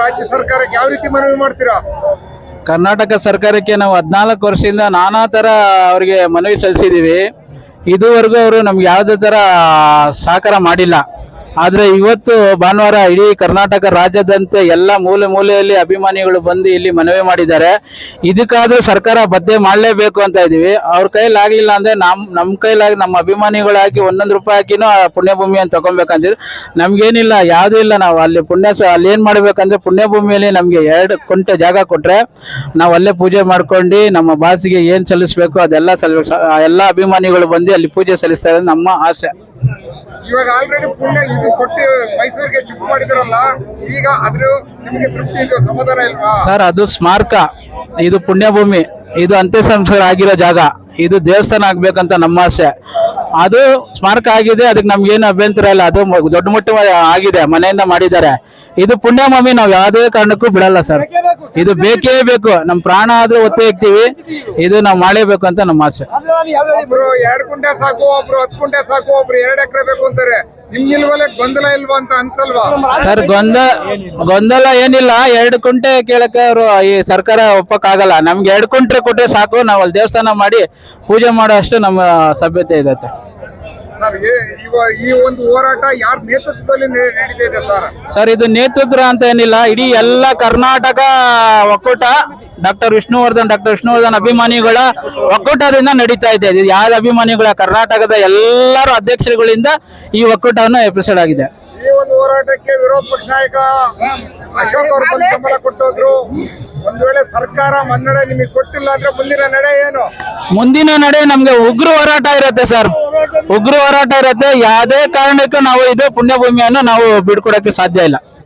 ರಾಜ್ಯ ಸರ್ಕಾರಕ್ಕೆ ಯಾವ ರೀತಿ ಮನವಿ ಮಾಡ್ತೀರಾ? ಕರ್ನಾಟಕ ಸರ್ಕಾರಕ್ಕೆ ನಾವು ಹದಿನಾಲ್ಕು ವರ್ಷದಿಂದ ನಾನಾ ತರ ಅವರಿಗೆ ಮನವಿ ಸಲ್ಲಿಸಿದೀವಿ ಇದುವರೆಗೂ ಅವರು ನಮ್ಗೆ ಯಾವುದೇ ತರ ಸಹಕಾರ ಮಾಡಿಲ್ಲ. ಆದರೆ ಇವತ್ತು ಭಾನುವಾರ ಇಡೀ ಕರ್ನಾಟಕ ರಾಜ್ಯದಂತೆ ಎಲ್ಲ ಮೂಲೆ ಮೂಲೆಯಲ್ಲಿ ಅಭಿಮಾನಿಗಳು ಬಂದು ಇಲ್ಲಿ ಮನವಿ ಮಾಡಿದ್ದಾರೆ. ಇದಕ್ಕಾದ್ರೂ ಸರ್ಕಾರ ಬದ್ದೆ ಮಾಡಲೇಬೇಕು ಅಂತ ಇದೀವಿ ಅವ್ರ ಕೈಲಾಗ್ಲಿಲ್ಲ ಅಂದ್ರೆ ನಮ್ ನಮ್ಮ ಕೈಲಾಗಿ, ನಮ್ಮ ಅಭಿಮಾನಿಗಳು ಹಾಕಿ ಒಂದೊಂದು ರೂಪಾಯಿ ಹಾಕಿನೂ ಆ ಪುಣ್ಯಭೂಮಿಯನ್ನು ತಗೊಬೇಕಂತಿದ್ರು. ನಮ್ಗೇನಿಲ್ಲ, ಯಾವುದೂ ಇಲ್ಲ. ನಾವು ಅಲ್ಲಿ ಪುಣ್ಯ ಅಲ್ಲಿ ಏನ್ ಮಾಡ್ಬೇಕಂದ್ರೆ ಪುಣ್ಯಭೂಮಿಯಲ್ಲಿ ನಮಗೆ ಎರಡು ಕುಂಟೆ ಜಾಗ ಕೊಟ್ರೆ ನಾವು ಅಲ್ಲೇ ಪೂಜೆ ಮಾಡ್ಕೊಂಡು ನಮ್ಮ ಬಾಸಿಗೆ ಏನು ಸಲ್ಲಿಸ್ಬೇಕು ಅದೆಲ್ಲ ಸಲ್ಲಿಸ್ಬೇಕು ಸ- ಎಲ್ಲ ಅಭಿಮಾನಿಗಳು ಬಂದು ಅಲ್ಲಿ ಪೂಜೆ ಸಲ್ಲಿಸ್ತಾರೆ ನಮ್ಮ ಆಸೆ. ಇವಾಗ ಆಲ್ರೆಡಿ ಪುಣ್ಯ ಇದು ಕೊಟ್ಟು ಮೈಸೂರಿಗೆ ಶಿಫ್ಟ್ ಮಾಡಿದಾರಲ್ಲ, ಈಗ ಅದ್ರ ನಿಮ್ಗೆ ತೃಪ್ತಿ ಇದೆಯಾ ಸಮಾಧಾನ ಇಲ್ವಾ? ಸರ್, ಅದು ಸ್ಮಾರಕ. ಇದು ಪುಣ್ಯಭೂಮಿ. ಇದು ಅಂತ್ಯ ಸಂಸ್ಕಾರ ಆಗಿರೋ ಜಾಗ. ಇದು ದೇವಸ್ಥಾನ ಆಗ್ಬೇಕಂತ ನಮ್ಮ ಆಸೆ. ಅದು ಸ್ಮಾರಕ ಆಗಿದೆ, ಅದಕ್ಕೆ ನಮ್ಗೇನು ಅಭ್ಯಂತರ ಇಲ್ಲ. ಅದು ದೊಡ್ಡ ಮಟ್ಟ ಆಗಿದೆ, ಮನೆಯಿಂದ ಮಾಡಿದ್ದಾರೆ. ಇದು ಪುಣ್ಯಭೂಮಿ ನಾವು ಯಾವುದೇ ಕಾರಣಕ್ಕೂ ಬಿಡಲ್ಲ ಸರ್. ಇದು ಬೇಕೇ ಬೇಕು. ನಮ್ಮ ಪ್ರಾಣ ಆದ್ರೂ ಒತ್ತೆ ಇಕ್ತೀವಿ ಇದು ನಾವು ಮಾಡಲೇಬೇಕು ಅಂತ ನಮ್ಮ ಆಸೆ. ಒಬ್ರು ಎರಡ್ ಕುಂಟೆ ಸಾಕು ಒಬ್ರು ಹತ್ತು ಕುಂಟೆ ಸಾಕು ಒಬ್ರು ಎರಡ್ ಎಕರೆ ಬೇಕು ಅಂತಾರೆ. ಗೊಂದಲ ಇಲ್ವಾ ಅಂತ ಅಂತಲ್ವಾ? ಸರ್ ಗೊಂದ ಗೊಂದಲ ಏನಿಲ್ಲ. ಎರಡು ಕುಂಟೆ ಕೇಳಕ್ಕೆ ಅವರು ಈ ಸರ್ಕಾರ ಒಪ್ಪಕ್ಕಾಗಲ್ಲ. ನಮ್ಗೆ ಎರಡು ಕುಂಟೆ ಕೊಟ್ರೆ ಸಾಕು. ನಾವು ಅಲ್ಲಿ ದೇವಸ್ಥಾನ ಮಾಡಿ ಪೂಜೆ ಮಾಡೋ ಅಷ್ಟು ನಮ್ಮ ಸಭ್ಯತೆ ಇದತ್ತೆ ಸರ್ ಈ ಒಂದು ಹೋರಾಟ ಯಾರ ನೇತೃತ್ವದಲ್ಲಿ ನಡೆ- ನಡೀತಾ ಇದೆ ಸರ್? ಸರ್ ಇದು ನೇತೃತ್ವ ಅಂತ ಏನಿಲ್ಲ ಇಡೀ ಎಲ್ಲ ಕರ್ನಾಟಕ ಒಕ್ಕೂಟ ಡಾಕ್ಟರ್ ವಿಷ್ಣುವರ್ಧನ್ ಡಾಕ್ಟರ್ ವಿಷ್ಣುವರ್ಧನ್ ಅಭಿಮಾನಿಗಳ ಒಕ್ಕೂಟದಿಂದ ನಡೀತಾ ಇದೆ. ಇದು ಯಾರ ಅಭಿಮಾನಿಗಳ ಕರ್ನಾಟಕದ ಎಲ್ಲರೂ ಅಧ್ಯಕ್ಷರುಗಳಿಂದ ಈ ಒಕ್ಕೂಟವನ್ನು ಎಪಿಸೋಡ್ ಆಗಿದೆ ಈ ಒಂದು ಹೋರಾಟಕ್ಕೆ ವಿರೋಧ ಪಕ್ಷ ನಾಯಕ ಅಶೋಕ್ ಅವರು ಬಂದು ಬೆಂಬಲ ಕೊಟ್ಟೋದ್ರು. ಒಂದ್ ವೇಳೆ ಸರ್ಕಾರ ಮನ್ನಡೆ ನಿಮಗೆ ಕೊಟ್ಟಿಲ್ಲ ಅಂದ್ರೆ ಮುಂದಿನ ನಡೆ ಏನು? ಮುಂದಿನ ನಡೆ ನಮ್ಗೆ ಉಗ್ರ ಹೋರಾಟ ಇರುತ್ತೆ ಸರ್. ಉಗ್ರ ಹೋರಾಟ ಇರುತ್ತೆ. ಯಾವುದೇ ಕಾರಣಕ್ಕೂ ನಾವು ಇದು ಪುಣ್ಯಭೂಮಿಯನ್ನು ನಾವು ಬಿಡ್ಕೊಡಕ್ಕೆ ಸಾಧ್ಯ ಇಲ್ಲ.